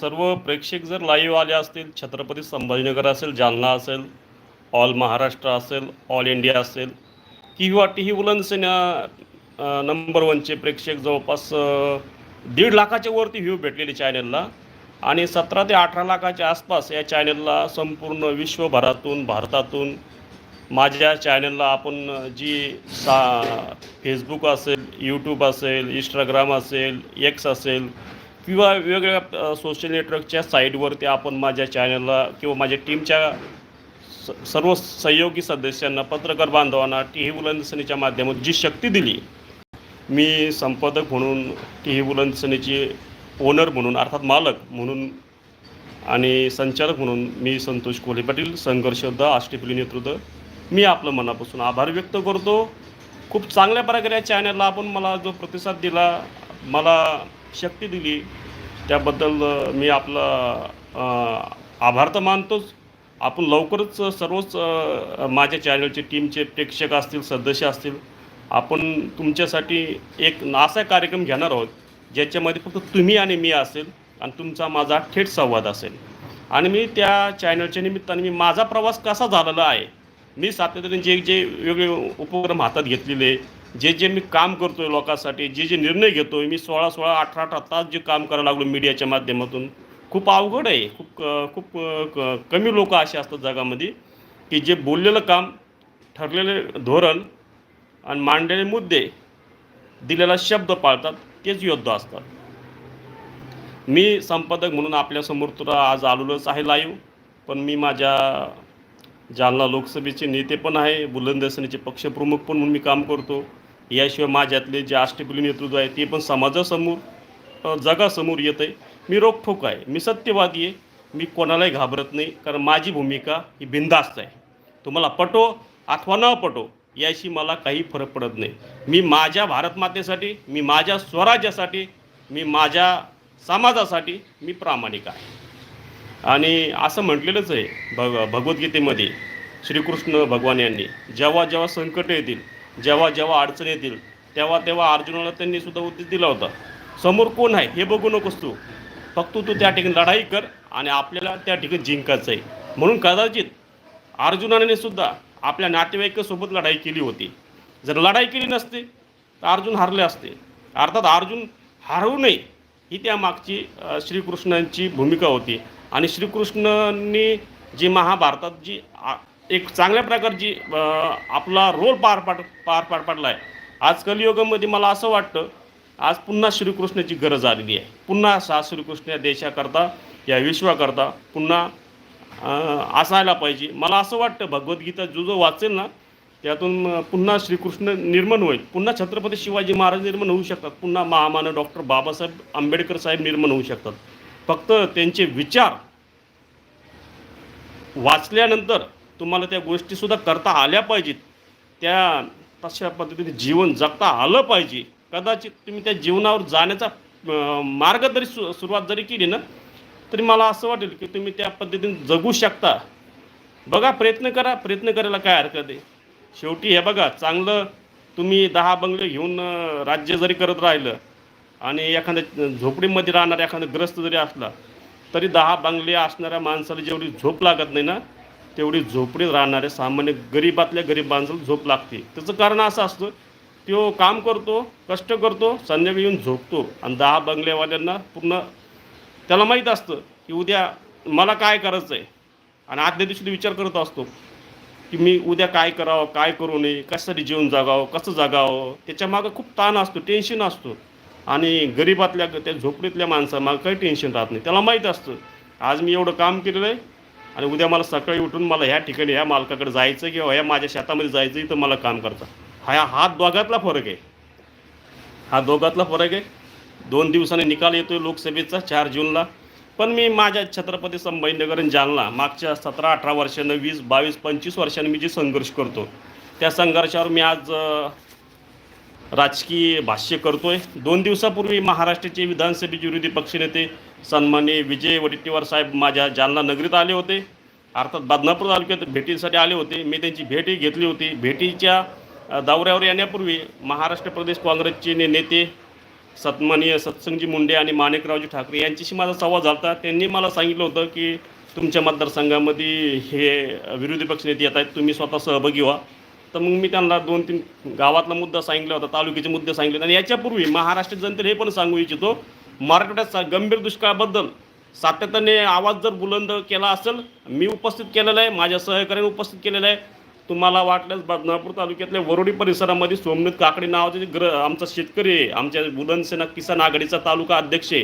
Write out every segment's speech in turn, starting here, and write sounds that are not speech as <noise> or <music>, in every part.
सर्व प्रेक्षक जर लाईव्ह आले असतील छत्रपती संभाजीनगर असेल जालना असेल ऑल महाराष्ट्र असेल ऑल इंडिया असेल किंवा टी ही उलनसेना नंबर वनचे प्रेक्षक जवळपास दीड लाखाच्या वरती व्ह्यू भेटलेले चॅनलला आणि सतरा ते अठरा लाखाच्या आसपास या चॅनलला संपूर्ण विश्वभरातून भारतातून माझ्या चॅनलला आपण जी सा फेसबुक असेल यूट्यूब असेल इंस्टाग्राम असेल एक्स असेल किंवा वेगवेगळ्या सोशल नेटवर्कच्या साईटवरती आपण माझ्या चॅनलला किंवा माझ्या टीमच्या स सर्व सहयोगी सदस्यांना पत्रकार बांधवांना टी व्ही बुलंदसनीच्या माध्यमातून जी शक्ती दिली मी संपादक म्हणून टी व्ही बुलंदसनीची ओनर म्हणून अर्थात मालक म्हणून आणि संचालक म्हणून मी संतोष कोल्हे पाटील संघर्ष द आष्टीपली नेतृत्व. मी आपलं मनापासून आभार व्यक्त करतो. खूप चांगल्या प्रकारे या चॅनलला आपण मला जो प्रतिसाद दिला मला शक्ती दिली. त्याबद्दल मी आपला आभार तर मानतोच. आपण लवकरच सर्वच माझ्या चॅनलचे टीमचे प्रेक्षक असतील सदस्य असतील आपण तुमच्यासाठी एक असा कार्यक्रम घेणार आहोत ज्याच्यामध्ये फक्त तुम्ही आणि मी असेल आणि तुमचा माझा थेट संवाद असेल. आणि मी त्या चॅनलच्या निमित्ताने मी माझा प्रवास कसा झालेला आहे मी सातत्याने जे जे वेगळे उपक्रम हातात घेतलेले जे जे मी काम करतो आहे लोकांसाठी जे जे निर्णय घेतो आहे मी सोळा सोळा अठरा अठरा तास जे काम करायला लागलो मीडियाच्या माध्यमातून खूप अवघड आहे. खूप खूप क- कमी लोक असे असतात जगामध्ये की जे बोललेलं काम ठरलेले धोरण आणि मांडलेले मुद्दे दिलेला शब्द पाळतात तेच योद्धा असतात. मी संपादक म्हणून आपल्यासमोर तुला आज आलेलोच आहे लाईव्ह पण मी माझ्या जालना लोकसभेचे नेते पण आहे बुलंदसनीचे पक्षप्रमुख पण म्हणून मी काम करतो. याशिवाय माझ्यातले जे आष्टीपली नेतृत्व आहे ते पण समाजासमोर जगासमोर येत आहे मी रोखोक आहे. मी सत्यवादी आहे. मी कोणालाही घाबरत नाही. कारण माझी भूमिका ही बिनधास्त आहे. तुम्हाला पटो अथवा न पटो याशी मला काही फरक पडत नाही. मी माझ्या भारत मातेसाठी मी माझ्या स्वराज्यासाठी मी माझ्या समाजासाठी मी प्रामाणिक आहे. आणि असं म्हटलेलंच आहे भग भगवद्गीतेमध्ये श्रीकृष्ण भगवान यांनी जेव्हा जेव्हा संकट येतील जेव्हा जेव्हा अडचण येतील तेव्हा तेव्हा अर्जुनाला त्यांनी सुद्धा उद्देश दिला होता. समोर कोण आहे हे बघू नकोस तू. फक्त तू त्या ठिकाणी लढाई कर आणि आपल्याला त्या ठिकाणी जिंकायचं आहे म्हणून कदाचित अर्जुनाने सुद्धा आपल्या नातेवाईकासोबत लढाई केली होती. जर लढाई केली नसते तर अर्जुन हारले असते. अर्थात अर्जुन हारवू नये ही त्या मागची श्रीकृष्णांची भूमिका होती. आणि श्रीकृष्णांनी जी महाभारतात जी एक चांगल्या प्रकारची आपला रोल पार पाड पार पार पाडला आहे आज कलियुगामध्ये मला असं वाटतं आज पुन्हा श्रीकृष्णाची गरज आलेली आहे. पुन्हा सा श्रीकृष्ण या देशाकरता या विश्वाकरता पुन्हा असायला पाहिजे. मला असं वाटतं भगवद्गीता जो जो वाचेल ना त्यातून पुन्हा श्रीकृष्ण निर्माण होईल. पुन्हा छत्रपती शिवाजी महाराज निर्माण होऊ शकतात. पुन्हा महामानव डॉक्टर बाबासाहेब आंबेडकर साहेब निर्माण होऊ शकतात. फक्त त्यांचे विचार वाचल्यानंतर तुम्हाला त्या गोष्टीसुद्धा करता आल्या पाहिजेत. त्या तशा पद्धतीने जीवन जगता आलं पाहिजे. कदाचित तुम्ही त्या जीवनावर जाण्याचा मार्ग जरी सु सुरुवात जरी केली ना तरी मला असं वाटेल की तुम्ही त्या पद्धतीने जगू शकता. बघा प्रयत्न करा प्रयत्न करायला काय हरकत आहे. शेवटी हे बघा चांगलं तुम्ही दहा बंगले घेऊन राज्य जरी करत राहिलं आणि एखाद्या झोपडीमध्ये राहणारा एखादा ग्रस्त जरी असला तरी दहा बंगले असणाऱ्या माणसाला जेवढी झोप लागत नाही ना तेवढी झोपडीत राहणारे सामान्य गरीबातल्या गरीब माणसाला झोप लागते. त्याचं कारण असं असतं तो काम करतो कष्ट करतो संध्याकाळी येऊन झोपतो. आणि दहा बंगल्यावाल्यांना पूर्ण त्याला माहीत असतं की उद्या मला काय करायचं आहे. आणि आदल्या दिवशी तो विचार करत असतो की मी उद्या काय करावं काय करू नये कशासाठी जीवन जगावं कसं जगावं. त्याच्यामागं खूप ताण असतो टेन्शन असतो. आणि गरीबातल्या त्या झोपडीतल्या माणसामागं काही टेन्शन राहत नाही. त्याला माहीत असतं आज मी एवढं काम केलेलं आहे आणि उद्या मला सकाळी उठून मला ह्या ठिकाणी ह्या मालकाकडे जायचं किंवा ह्या माझ्या शेतामध्ये जायचं इथं मला काम करतं. हा हा दोघातला फरक आहे. हा दोघातला फरक आहे. दोन दिवसांनी निकाल येतोय लोकसभेचा चार जूनला. पण मी माझ्या छत्रपती संभाजीनगर जालना मागच्या सतरा अठरा वर्षानं वीस बावीस पंचवीस वर्षांनी मी जे संघर्ष करतो त्या संघर्षावर मी आज राजकीय भाष्य करतोय. दोन दिवसापूर्वी महाराष्ट्राचे विधानसभेचे विरोधी पक्षनेते सन्माने विजय वडेट्टीवार साहेब माझ्या जालना नगरीत आले होते. अर्थात बदनापूर तालुक्यात भेटीसाठी आले होते. मी त्यांची भेटही घेतली होती. भेटीच्या दौऱ्यावर येण्यापूर्वी महाराष्ट्र प्रदेश काँग्रेसचे ने- नेते सन्माननीय सत्संगजी मुंडे आणि माणिकरावजी ठाकरे यांच्याशी माझा संवाद झाला होता. त्यांनी मला सांगितलं होतं की तुमच्या मतदारसंघामध्ये हे विरोधी पक्षनेते येत आहेत. तुम्ही स्वतः सहभागी व्हा. तर मग मी त्यांना दोन तीन गावातला मुद्दा सांगितला होता तालुक्याचे मुद्दे सांगितले. आणि याच्यापूर्वी महाराष्ट्र जनतेला हे पण सांगू इच्छितो मराठवाड्यात गंभीर दुष्काळाबद्दल सातत्याने आवाज जर बुलंद केला असेल मी उपस्थित केलेला आहे माझ्या सहकार्याने उपस्थित केलेला आहे. तुम्हाला वाटल्यास बदनापूर तालुक्यातल्या वरोडी परिसरामध्ये सोमनाथ काकडे नावाचे जे ग्र आमचा शेतकरी आहे आमच्या बुलंदसेना किसान आघाडीचा तालुका अध्यक्ष आहे.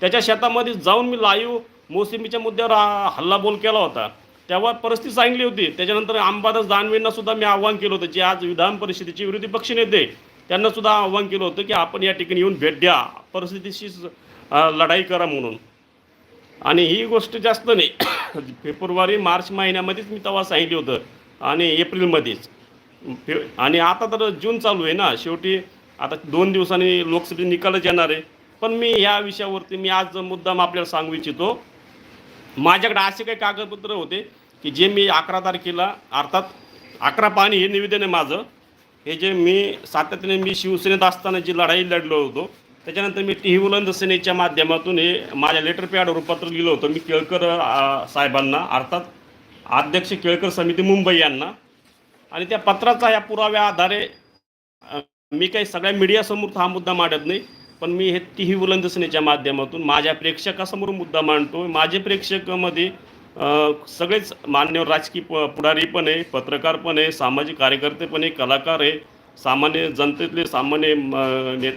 त्याच्या शेतामध्ये जाऊन मी लाईव्ह मोसंबीच्या मुद्द्यावर हल्लाबोल केला होता. तेव्हा परिस्थिती चांगली होती. त्याच्यानंतर अंबादास दानवेंना सुद्धा मी आव्हान केलं होतं जे आज विधान परिषदेचे विरोधी पक्षनेते त्यांना सुद्धा आव्हान केलं होतं की आपण या ठिकाणी येऊन भेट द्या. परिस्थितीशी लढाई करा म्हणून. आणि ही गोष्ट जास्त नाही. <coughs> फेब्रुवारी मार्च महिन्यामध्येच मी तेव्हा सांगितलं होतं. आणि एप्रिलमध्येच. फे- आणि आता तर जून चालू आहे ना. शेवटी आता दोन दिवसांनी लोकसभेचे निकालच येणार आहे. पण मी या विषयावरती मी आज मुद्दाम आपल्याला सांगू इच्छितो. माझ्याकडे असे काही कागदपत्र होते की जे मी अकरा तारखेला अर्थात अकरा पाणी हे निवेदन आहे माझं. हे जे मी सातत्याने मी शिवसेनेत असताना जी लढाई लढलो होतो त्याच्यानंतर मी टी व्ही सेनेच्या माध्यमातून हे माझ्या लेटर पॅड पत्र लिहिलं होतं. मी केळकर साहेबांना अर्थात अध्यक्ष केळकर समिती मुंबई यांना. आणि त्या पत्राचा या पुराव्या आधारे मी काही सगळ्या मीडियासमोर हा मुद्दा मांडत नाही. पण मी हे टी बुलंदसनेच्या माध्यमातून माझ्या प्रेक्षकासमोर मुद्दा मांडतो माझे प्रेक्षकामध्ये सगळेच मान्यवर राजकीय प पुढारी पण आहे पत्रकार पण आहे सामाजिक कार्यकर्ते पण आहे कलाकार आहे सामान्य जनतेतले सामान्य ने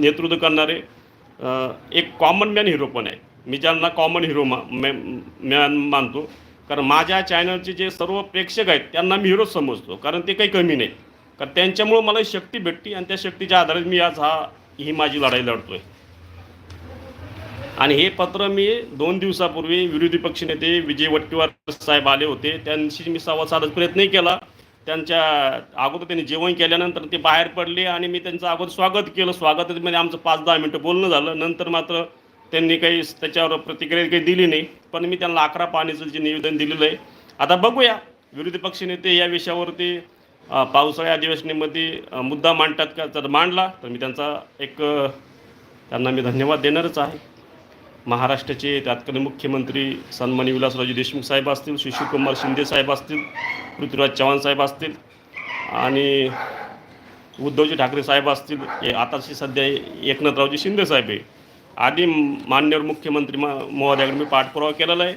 नेतृत्व करणारे एक कॉमन मॅन हिरो पण आहे. मी ज्यांना कॉमन हिरो मा मॅन मानतो. कारण माझ्या चॅनलचे जे सर्व प्रेक्षक आहेत त्यांना मी हिरो समजतो. कारण ते काही कमी नाही. कारण त्यांच्यामुळं मला शक्ती भेटते आणि त्या शक्तीच्या आधारे मी आज हा ही माझी लढाई लढतोय. आणि हे पत्र मी दोन दिवसापूर्वी विरोधी पक्षनेते विजय वट्टीवार साहेब आले होते. त्यांशी मी संवाद साधत प्रयत्नही केला. त्यांच्या अगोदर त्यांनी जेवण केल्यानंतर ते बाहेर पडले आणि मी त्यांचं अगोदर स्वागत केलं. स्वागतामध्ये म्हणजे आमचं पाच दहा मिनटं बोलणं झालं. नंतर मात्र त्यांनी काही त्याच्यावर प्रतिक्रिया काही दिली नाही. पण मी त्यांना अकरा पाण्याचं जे निवेदन दिलेलं आहे. आता बघूया विरोधी पक्षनेते या विषयावरती पावसाळी अधिवेशनामध्ये मुद्दा मांडतात का? जर मांडला तर मी त्यांचा एक त्यांना मी धन्यवाद देणारच आहे. महाराष्ट्राचे तत्कालीन मुख्यमंत्री सन्मानी विलासरावजी देशमुख साहेब असतील शिशुकुमार शिंदे साहेब असतील पृथ्वीराज चव्हाण साहेब असतील आणि उद्धवजी ठाकरे साहेब असतील हे आताशी सध्या एकनाथरावजी शिंदे साहेब आहे आधी मान्यवर मुख्यमंत्री म महोदयाकडे मी पाठपुरावा केलेला आहे.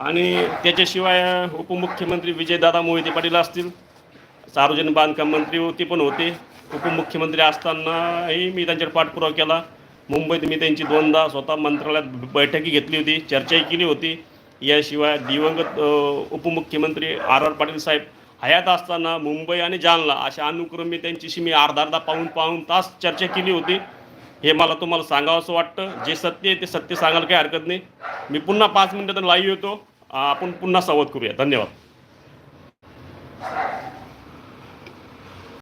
आणि त्याच्याशिवाय उपमुख्यमंत्री विजयदादा मोहिते पाटील असतील सार्वजनिक बांधकाम मंत्री होती पण होते. उपमुख्यमंत्री असतानाही मी त्यांच्यावर पाठपुरावा केला. मुंबईत मी त्यांची दोनदा स्वतः मंत्रालयात बैठकी घेतली होती चर्चाही केली होती. याशिवाय दिवंगत उपमुख्यमंत्री आर आर पाटील साहेब हयात असताना मुंबई आणि जालना अशा अनुक्रमे त्यांच्याशी मी अर्धा अर्धा पाऊन पाऊन तास चर्चा केली होती. हे मला तुम्हाला सांगावं असं वाटतं. जे सत्य आहे ते सत्य सांगायला काही हरकत नाही. मी पुन्हा पाच मिनटं लाईव्ह येतो. आपण पुन्हा संवाद करूया. धन्यवाद.